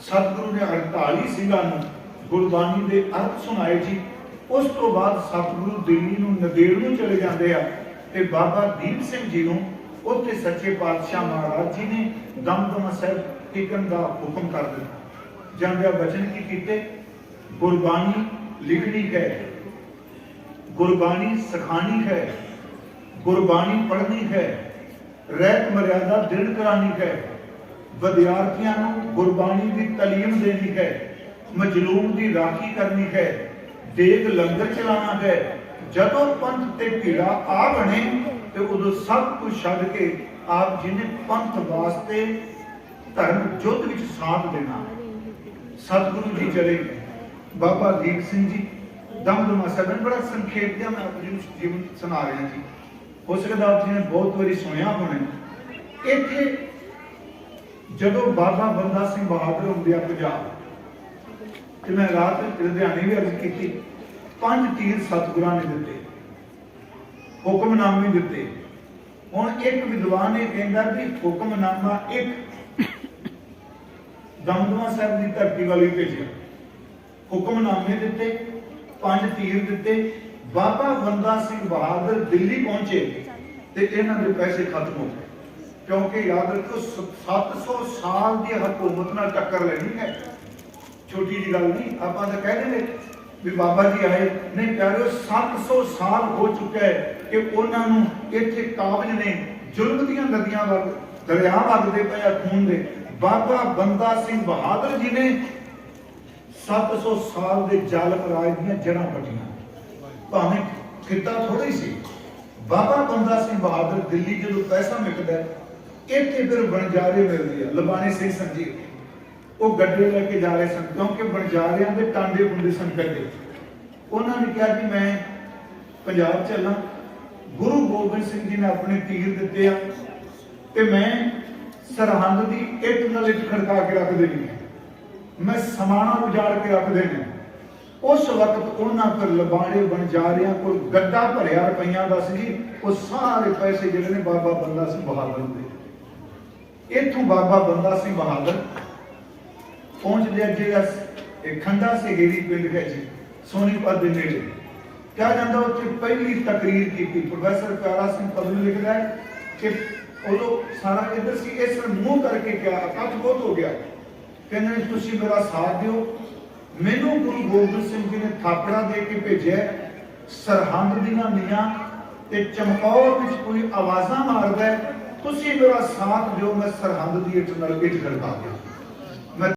ਸਤਿਗੁਰੂ ਨੇ 48 ਸਿੰਘਾਂ ਨੂੰ ਗੁਰਬਾਣੀ ਦੇ ਅਰਥ ਸੁਣਾਏ ਜੀ। ਉਸ ਤੋਂ ਬਾਅਦ ਸਤਿਗੁਰੂ ਦਿੱਲੀ ਨੂੰ ਨਦੇੜ ਨੂੰ ਚਲੇ ਜਾਂਦੇ ਆ ਤੇ ਬਾਬਾ ਦੀਪ ਸਿੰਘ ਜੀ ਨੂੰ ਉੱਥੇ ਸੱਚੇ ਪਾਤਸ਼ਾਹ ਮਹਾਰਾਜ ਜੀ ਨੇ ਦਮਦਮਾ ਸਾਹਿਬ ਟਿਕਣ ਦਾ ਹੁਕਮ ਕਰ ਦਿੱਤਾ। ਜਾਂਦਿਆਂ ਬਚਨ ਕੀ ਕੀਤੇ? ਗੁਰਬਾਣੀ ਲਿਖਣੀ ਹੈ। ਗੁਰਬਾਣੀ ਸਿਖਾਣੀ ਹੈ। ਗੁਰਬਾਣੀ ਪੜ੍ਹਨੀ ਹੈ। ਰਹਿਤ ਮਰਿਆਦਾ ਦਿਨ ਕਰਾਣੀ ਹੈ। ਵਿਦਿਆਰਥੀਆਂ ਨੂੰ ਗੁਰਬਾਣੀ ਦੀ ਤਾਲੀਮ ਦੇਣੀ ਹੈ, ਮਜਲੂਮ ਦੀ ਰਾਖੀ ਕਰਨੀ ਹੈ, ਦੇਗ ਲੰਗਰ ਚਲਾਉਣਾ ਹੈ। ਜਦੋਂ ਪੰਥ ਤੇ ਭੀੜਾ ਆ ਬਣੇ ਤੇ ਉਦੋਂ ਸਭ ਕੁਝ ਛੱਡ ਕੇ ਆਪ ਜੀ ਨੇ ਪੰਥ ਵਾਸਤੇ ਧਰਮ ਯੁੱਧ ਵਿੱਚ ਸਾਥ ਦੇਣਾ। ਸਤਿਗੁਰੂ ਜੀ ਚਲੇ ਗਏ। ਬਾਬਾ ਦੀਪ ਸਿੰਘ ਜੀ ਦਮਦਮਾ ਸਾਹਿਬ ਬੜਾ ਸੰਖੇਪ ਜਿਹਾ ਮੈਂ ਆਪਣੀ ਨੂੰ ਜੀਵਨ ਸੁਣਾ ਰਿਹਾ ਜੀ। ਹੋ ਸਕਦਾ ਆਪ ਜੀ ਨੇ ਬਹੁਤ ਵਾਰੀ ਸੁਣਿਆ ਹੋਣਾ ਇੱਥੇ ਜਦੋਂ ਬਾਬਾ ਬੰਦਾ ਸਿੰਘ ਬਹਾਦਰ ਹੁੰਦੇ ਆ ਪੰਜਾਬ, ਤੇ ਮੈਂ ਰਾਤ ਲੁਧਿਆਣੇ ਵੀ ਅਰਜ਼ ਕੀਤੀ, ਪੰਜ ਤੀਰ ਸਤਿਗੁਰਾਂ ਨੇ ਦਿੱਤੇ, ਹੁਕਮਨਾਮੇ ਦਿੱਤੇ। ਹੁਣ ਇੱਕ ਵਿਦਵਾਨ ਇਹ ਕਹਿੰਦਾ ਵੀ ਹੁਕਮਨਾਮਾ ਇੱਕ ਦਮਦਮਾ ਸਾਹਿਬ ਦੀ ਧਰਤੀ ਵਾਲੀ ਭੇਜਿਆ। ਹੁਕਮਨਾਮੇ ਦਿੱਤੇ, ਪੰਜ ਤੀਰ ਦਿੱਤੇ, ਬਾਬਾ ਬੰਦਾ ਸਿੰਘ ਬਹਾਦਰ ਦਿੱਲੀ ਪਹੁੰਚੇ ਤੇ ਇਹਨਾਂ ਦੇ ਪੈਸੇ ਖਤਮ ਹੋ ਗਏ। ਕਿਉਂਕਿ ਯਾਦ ਰੱਖੋ ਸ- 700 ਸਾਲ ਦੀ ਹਕੂਮਤ ਨਾਲ ਟੱਕਰ ਲੈਣੀ ਹੈ। ਛੋਟੀ ਜੀ ਗੱਲ ਨਹੀਂ, ਆਪਾਂ ਤਾਂ ਕਹਿ ਦਿੰਦੇ ਵੀ ਬਾਬਾ ਜੀ ਆਏ। ਨਹੀਂ ਪਿਆਰਿਓ 700 ਸਾਲ ਹੋ ਚੁੱਕਾ ਹੈ ਕਿ ਉਹਨਾਂ ਨੂੰ ਇੱਥੇ ਕਾਬਜ ਨੇ ਜ਼ੁਲਮ ਦੀਆਂ ਨਦੀਆਂ ਵਗ ਦਰਿਆ ਵਗਦੇ ਪਏ ਆ ਖੂਨ ਦੇ। ਬਾਬਾ ਬੰਦਾ ਸਿੰਘ ਬਹਾਦਰ ਜੀ ਨੇ 700 ਸਾਲ ਦੇ ਜ਼ਾਲਮ ਰਾਜ ਦੀਆਂ ਜੜ੍ਹਾਂ ਪੱਟੀਆਂ ਭਾਵੇਂ ਖਿੱਤਾ ਥੋੜੀ ਸੀ। ਬਾਬਾ ਬੰਦਾ ਸਿੰਘ ਬਹਾਦਰ ਦਿੱਲੀ ਜਦੋਂ ਪੈਸਾ ਮਿਲਦਾ ਇੱਥੇ ਫਿਰ ਬਣਜਾਰੇ ਮਿਲਦੀ ਆ, ਲਬਾਣੀ ਸਿੰਘ ਸੰਜੀਵ ਉਹ ਗੱਡੇ ਲੈ ਕੇ ਜਾ ਰਹੇ ਸਨ, ਕਿਉਂਕਿ ਬਣਜਾਰਿਆਂ ਦੇ ਟਾਂਡੇ ਹੁੰਦੇ ਸਨ ਗੱਡੇ। ਉਹਨਾਂ ਨੇ ਕਿਹਾ ਕਿ ਮੈਂ ਪੰਜਾਬ ਚੱਲਾਂ। ਗੁਰੂ ਗੋਬਿੰਦ ਸਿੰਘ ਜੀ ਨੇ ਆਪਣੇ ਤੀਰ ਦਿੱਤੇ ਆ ਤੇ ਮੈਂ ਸਰਹੰਦ ਦੀ ਇੱਟ ਨਾਲ ਇੱਟ ਖੜਕਾ ਕੇ ਰੱਖ ਦੇਣੀ ਮੈਂ ਸਮਾਣਾ ਉਜਾੜ ਕੇ ਰੱਖ ਦੇਣਾ ਉਸ ਵਕਤ ਉਹਨਾਂ ਕੋਲ ਲਬਾੜੇ ਬਣਜਾਰਿਆਂ ਕੋਲ ਗੱਡਾ ਭਰਿਆ ਰੁਪਈਆ ਦਾ ਸੀ ਉਹ ਸਾਰੇ ਪੈਸੇ ਜਿਹੜੇ ਨੇ ਬਾਬਾ ਬੰਦਾ ਸਿੰਘ ਬਹਾਦਰ ਦੇ। ਇੱਥੋਂ ਬਾਬਾ ਬੰਦਾ ਸਿੰਘ ਬਹਾਦਰ ਪਹੁੰਚਦੇ ਅੱਗੇ ਇਹ ਖੰਡਾ ਸਹੇਰੀ ਪਿੰਡ ਹੈ ਜੀ ਸੋਨੀਪਤ ਦੇ ਨੇੜੇ। ਕਿਹਾ ਜਾਂਦਾ ਉੱਥੇ ਪਹਿਲੀ ਤਕਰੀਰ ਕੀਤੀ। ਪ੍ਰੋਫੈਸਰ ਪਿਆਰਾ ਸਿੰਘ ਪਦਮ ਲਿਖਦਾ ਹੈ ਕਿ ਉਦੋਂ ਸਾਰਾ ਇੱਧਰ ਸੀ, ਇਸ ਨੂੰ ਮੂੰਹ ਕਰਕੇ ਕਿਹਾ ਇਕੱਠ ਬਹੁਤ ਹੋ ਗਿਆ। ਕਹਿੰਦੇ ਨੇ, ਤੁਸੀਂ ਮੇਰਾ ਸਾਥ ਦਿਓ। ਮੈਨੂੰ ਗੁਰੂ ਗੋਬਿੰਦ ਸਿੰਘ ਜੀ ਨੇ ਥਾਪੜਾ ਦੇ ਕੇ ਭੇਜਿਆ ਸਰਹੰਦ ਦੀਆਂ ਨੀਆਂ ਤੇ ਚਮਕੌਰ ਵਿੱਚ ਕੋਈ ਆਵਾਜ਼ਾਂ ਮਾਰਦਾ ਤੁਸੀਂ ਮੇਰਾ ਸਾਥ ਦਿਓ ਮੈਂ ਸਰਹੰਦ ਦੀ ਇੱਟ ਨਾਲ ਇੱਟ ਖੜਕਾ ਦਿਆਂ।